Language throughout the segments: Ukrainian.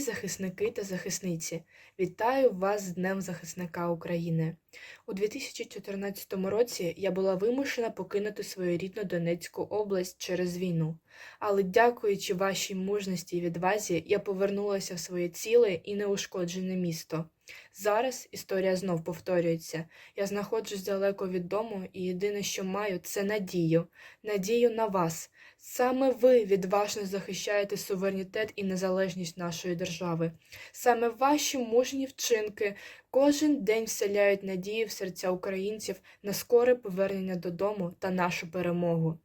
Захисники та захисниці, вітаю вас з Днем захисника України. У 2014 році я була вимушена покинути свою рідну Донецьку область через війну. Але дякуючи вашій мужності і відвазі, я повернулася в своє ціле і неушкоджене місто. Зараз історія знов повторюється. Я знаходжусь далеко від дому, і єдине, що маю, це надію. Надію на вас. Саме ви відважно захищаєте суверенітет і незалежність нашої держави. Саме ваші мужні вчинки кожен день вселяють надію в серця українців на скоре повернення додому та нашу перемогу.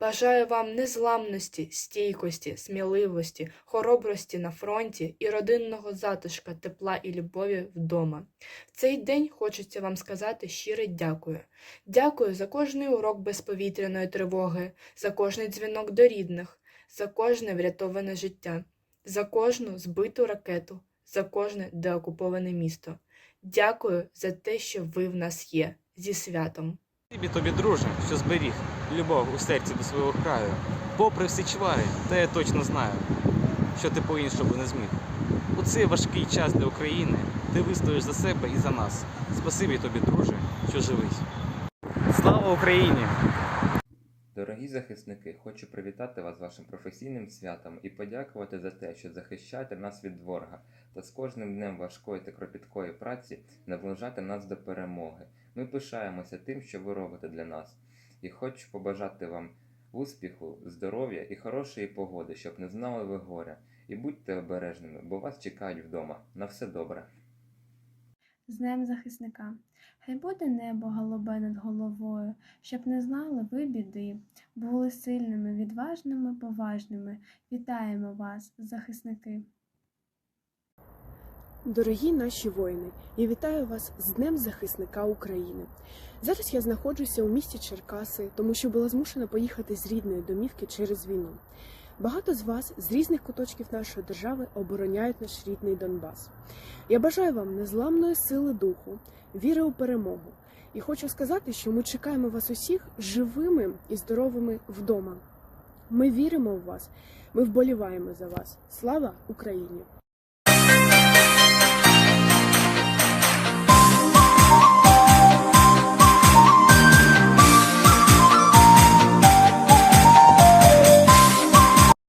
Бажаю вам незламності, стійкості, сміливості, хоробрості на фронті і родинного затишка, тепла і любові вдома. В цей день хочеться вам сказати щире дякую. Дякую за кожний урок безповітряної тривоги, за кожний дзвінок до рідних, за кожне врятоване життя, за кожну збиту ракету, за кожне деокуповане місто. Дякую за те, що ви в нас є. Зі святом! Спасибі тобі, друже, що зберіг любов у серці до свого краю. Попри всі чвари, та я точно знаю, що ти по-іншому не зміг. У цей важкий час для України ти вистоїш за себе і за нас. Спасибі тобі, друже, що живий. Слава Україні! Дорогі захисники, хочу привітати вас з вашим професійним святом і подякувати за те, що захищаєте нас від ворога та з кожним днем важкої та кропіткої праці наближати нас до перемоги. Ми пишаємося тим, що ви робите для нас, і хочу побажати вам успіху, здоров'я і хорошої погоди, щоб не знали ви горя. І будьте обережними, бо вас чекають вдома. На все добре. З Днем захисника. Хай буде небо голубе над головою, щоб не знали ви біди, були сильними, відважними, поважними. Вітаємо вас, захисники! Дорогі наші воїни, я вітаю вас з Днем захисника України. Зараз я знаходжуся у місті Черкаси, тому що була змушена поїхати з рідної домівки через війну. Багато з вас з різних куточків нашої держави обороняють наш рідний Донбас. Я бажаю вам незламної сили духу, віри у перемогу. І хочу сказати, що ми чекаємо вас усіх живими і здоровими вдома. Ми віримо в вас, ми вболіваємо за вас. Слава Україні!